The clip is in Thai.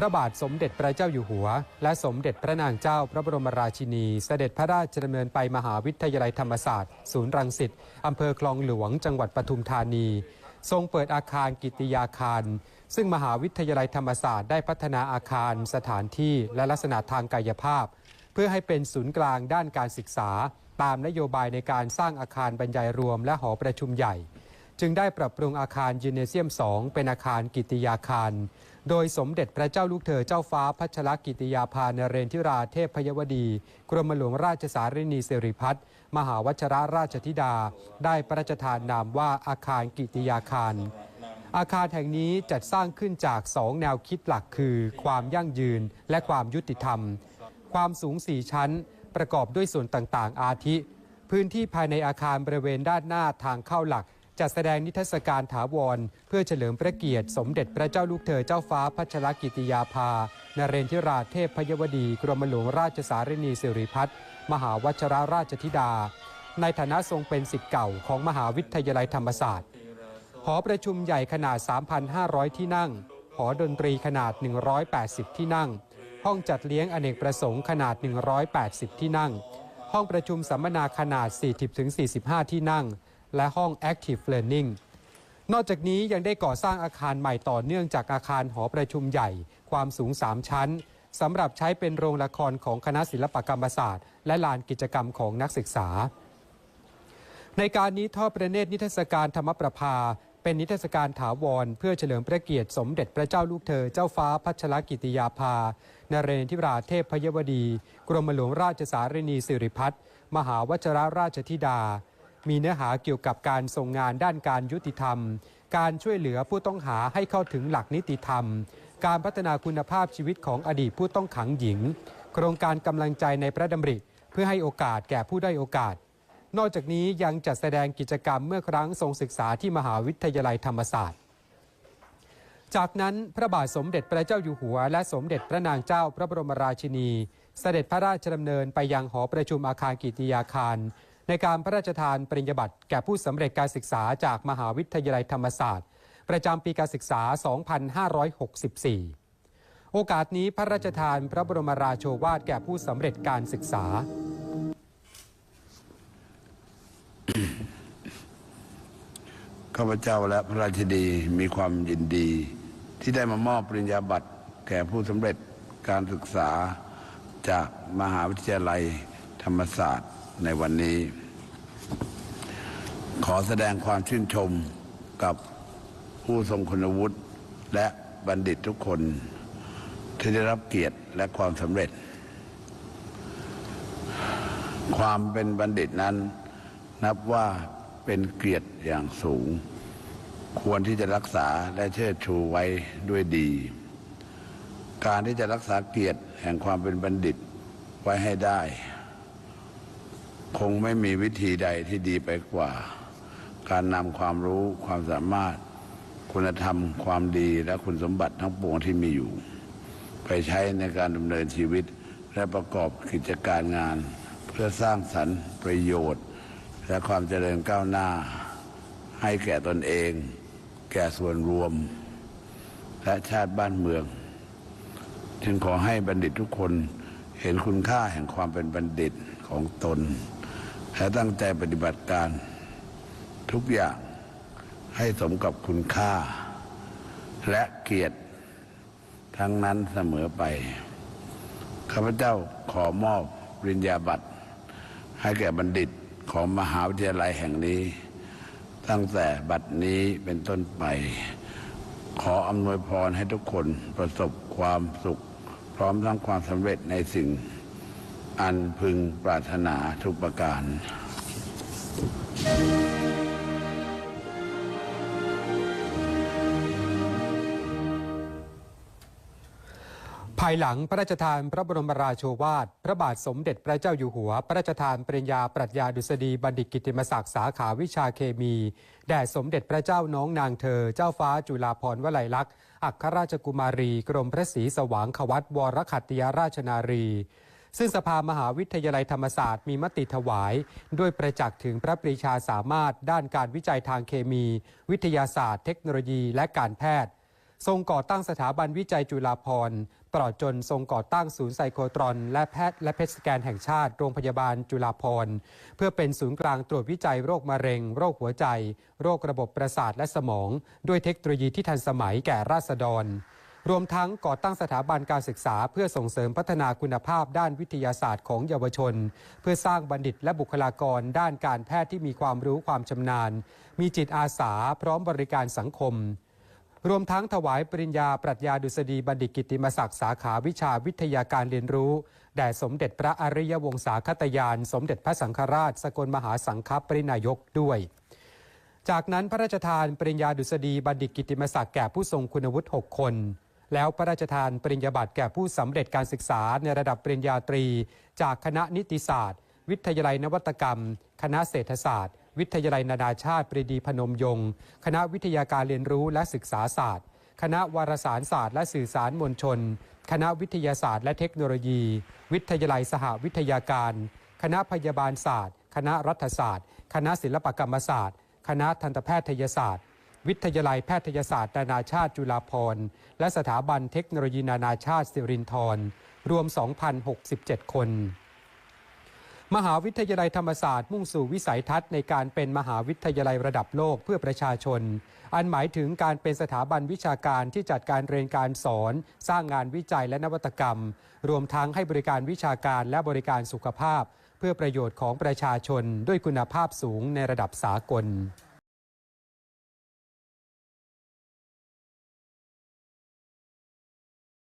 พระบาทสมเด็จพระเจ้าอยู่หัว และสมเด็จพระนางเจ้าพระบรมราชินี เสด็จพระราชดำเนินไปมหาวิทยาลัยธรรมศาสตร์ ศูนย์รังสิตอำเภอคลองหลวงจังหวัดปทุมธานี ทรงเปิดอาคารกิตยาคาร ซึ่งมหาวิทยาลัยธรรมศาสตร์ได้พัฒนาอาคาร สถานที่และลักษณะทางกายภาพ เพื่อให้เป็นศูนย์กลางด้านการศึกษา ตามนโยบายในการสร้างอาคารบรรยายรวมและหอประชุมใหญ่ จึงได้ปรับปรุงอาคารยินเนเซียม 2 เป็นอาคารกิติยาคาร โดยสมเด็จพระเจ้าลูกเธอเจ้าฟ้าพัชรกิติยาภานเรนทิราเทพพยวดี กรมหลวงราชสารินีสิริพัฒน์มหาวชรราชธิดา ได้พระราชทานนามว่าอาคารกิติยาคาร อาคารแห่งนี้จัดสร้างขึ้นจากสองแนวคิดหลักคือ ความยั่งยืนและความยุติธรรม ความสูง 4 ชั้น ประกอบด้วยส่วนต่างๆ อาทิ พื้นที่ภายในอาคารบริเวณด้านหน้าทางเข้าหลัก จัดแสดงนิทรรศการถาวร เพื่อเฉลิมพระเกียรติ สมเด็จพระเจ้าลูกเธอเจ้าฟ้าพัชรกิติยาภา นเรนทิราเทพพยวดี กรมหลวงราชสารินีสิริพัฒน์มหาวชราราชธิดา ในฐานะทรงเป็นสิทธิ์เก่าของมหาวิทยาลัยธรรมศาสตร์หอประชุมใหญ่ขนาด 3,500 ที่นั่ง หอดนตรีขนาด 180 ที่นั่ง ห้องจัดเลี้ยงอเนกประสงค์ขนาด 180 ที่นั่ง ห้องประชุมสัมมนาขนาด 40-45 ที่นั่ง และห้อง Active Learning นอกจากนี้ยังได้ก่อสร้างอาคารใหม่ต่อเนื่องจากอาคารหอประชุมใหญ่ ความสูง 3 ชั้นสำหรับใช้เป็นโรงละครของคณะศิลปกรรมศาสตร์ และลานกิจกรรมของนักศึกษา ในการนี้ทอดประเนตรนิทรรศการธรรมประภา เป็นนิทรรศการถาวร เพื่อเฉลิมพระเกียรติสมเด็จพระเจ้าลูกเธอเจ้าฟ้าพัชรกิติยาภานเรนทิราเทพพยวดี กรมหลวงราชสารินีสิริพัฒน์มหาวชรราชธิดา มีเนื้อหาเกี่ยวกับการทรงงานด้านการยุติธรรม การช่วยเหลือผู้ต้องหาให้เข้าถึงหลักนิติธรรม การพัฒนาคุณภาพชีวิตของอดีตผู้ต้องขังหญิง โครงการกำลังใจในพระดำริ เพื่อให้โอกาสแก่ผู้ได้โอกาส นอกจากนี้ยังจัดแสดงกิจกรรมเมื่อครั้งทรงศึกษาที่มหาวิทยาลัยธรรมศาสตร์ จากนั้นพระบาทสมเด็จพระเจ้าอยู่หัว และสมเด็จพระนางเจ้าพระบรมราชินี เสด็จพระราชดำเนินไปยังหอประชุมอาคารกิติยาคาร ในการพระราชทานปริญญาบัตรแก่ผู้สำเร็จการศึกษาจากมหาวิทยาลัยธรรมศาสตร์ ประจำปีการศึกษา 2564 โอกาสนี้พระราชทานพระบรมราโชวาทแก่ผู้สำเร็จการศึกษาข้าพเจ้าและพระราชินีมีความยินดี ที่ได้มามอบปริญญาบัตรแก่ผู้สำเร็จการศึกษาจากมหาวิทยาลัยธรรมศาสตร์ ในวันนี้ ขอแสดงความชื่นชมกับผู้ทรงคุณวุฒิและบัณฑิตทุกคนที่ได้รับเกียรติและความสำเร็จ ความเป็นบัณฑิตนั้น นับว่าเป็นเกียรติอย่างสูง ควรที่จะรักษาและเชิดชูไว้ด้วยดี การที่จะรักษาเกียรติแห่งความเป็นบัณฑิตไว้ให้ได้ คงไม่มีวิธีใดที่ดีไปกว่า การนำความรู้ความสามารถ คุณธรรม ความดีและคุณสมบัติทั้งปวงที่มีอยู่ ไปใช้ในการดำเนินชีวิต และประกอบกิจการงาน เพื่อสร้างสรรค์ประโยชน์ และความเจริญก้าวหน้า ให้แก่ตนเอง แก่ส่วนรวม และชาติบ้านเมือง จึงขอให้บัณฑิตทุกคนเห็นคุณค่าแห่งความเป็นบัณฑิตของตน และตั้งใจปฏิบัติการทุกอย่างให้สมกับคุณค่า และเกียรติทั้งนั้นเสมอไป ข้าพเจ้าขอมอบปริญญาบัตร ให้แก่บัณฑิตของมหาวิทยาลัยแห่งนี้ ตั้งแต่บัดนี้เป็นต้นไป ขออำนวยพรให้ทุกคนประสบความสุข พร้อมทั้งความสำเร็จในสิ่ง อันพึงปรารถนาทุกประการ ภายหลังพระราชทานพระบรมราโชวาท พระบาทสมเด็จพระเจ้าอยู่หัว พระราชทานปริญญาปรัชญาดุษฎีบัณฑิตกิติมศักดิ์สาขาวิชาเคมี แด่สมเด็จพระเจ้าน้องนางเธอ เจ้าฟ้าจุฬาภรณ์วลัยลักษณ์อัครราชกุมารี กรมพระศรีสว่างขวัตวรขัตติยราชนารี ซึ่งสภามหาวิทยาลัยธรรมศาสตร์มีมติถวาย ด้วยประจักษ์ถึงพระปรีชาสามารถด้านการวิจัยทางเคมี วิทยาศาสตร์ เทคโนโลยี และการแพทย์ ทรงก่อตั้งสถาบันวิจัยจุฬาภรณ์ตลอดจนทรงก่อตั้งศูนย์ไซโครตรอน และแพทย์และเพชรสแกนแห่งชาติโรงพยาบาลจุฬาภรณ์เพื่อเป็นศูนย์กลางตรวจวิจัยโรคมะเร็ง โรคหัวใจ โรคระบบประสาทและสมอง ด้วยเทคโนโลยีที่ทันสมัยแก่ราษฎร รวมทั้งก่อตั้งสถาบันการศึกษา เพื่อส่งเสริมพัฒนาคุณภาพด้านวิทยาศาสตร์ของเยาวชน เพื่อสร้างบัณฑิตและบุคลากรด้านการแพทย์ที่มีความรู้ความชำนาญ มีจิตอาสาพร้อมบริการสังคม รวมทั้งถวายปริญญาปรัชญาดุษฎีบัณฑิตกิติมศักดิ์สาขาวิชาวิทยาการเรียนรู้ แด่สมเด็จพระอริยวงศาคตยาน สมเด็จพระสังฆราช สกลมหาสังฆปรินายกด้วยจากนั้นพระราชทานปริญญาดุษฎีบัณฑิตกิตติมศักดิ์แก่ผู้ทรงคุณวุฒิ 6 คน แล้วพระราชทานปริญญาบัตรแก่ผู้สำเร็จการศึกษาในระดับปริญญาตรี จากคณะนิติศาสตร์ วิทยาลัยนวัตกรรม คณะเศรษฐศาสตร์ วิทยาลัยนานาชาติปรีดีพนมยงค์คณะวิทยาการเรียนรู้และศึกษาศาสตร์ คณะวารสารศาสตร์และสื่อสารมวลชน คณะวิทยาศาสตร์และเทคโนโลยี วิทยาลัยสหวิทยาการ คณะพยาบาลศาสตร์ คณะรัฐศาสตร์ คณะศิลปกรรมศาสตร์ คณะทันตแพทยศาสตร์ วิทยาลัยแพทยศาสตร์นานาชาติจุฬาภรณ์ และสถาบันเทคโนโลยีนานาชาติสิรินธรรวม 2,067 คน มหาวิทยาลัยธรรมศาสตร์มุ่งสู่วิสัยทัศน์ในการเป็นมหาวิทยาลัยระดับโลกเพื่อประชาชน อันหมายถึงการเป็นสถาบันวิชาการที่จัดการเรียนการสอน สร้างงานวิจัยและนวัตกรรม รวมทั้งให้บริการวิชาการและบริการสุขภาพ เพื่อประโยชน์ของประชาชนด้วยคุณภาพสูงในระดับสากล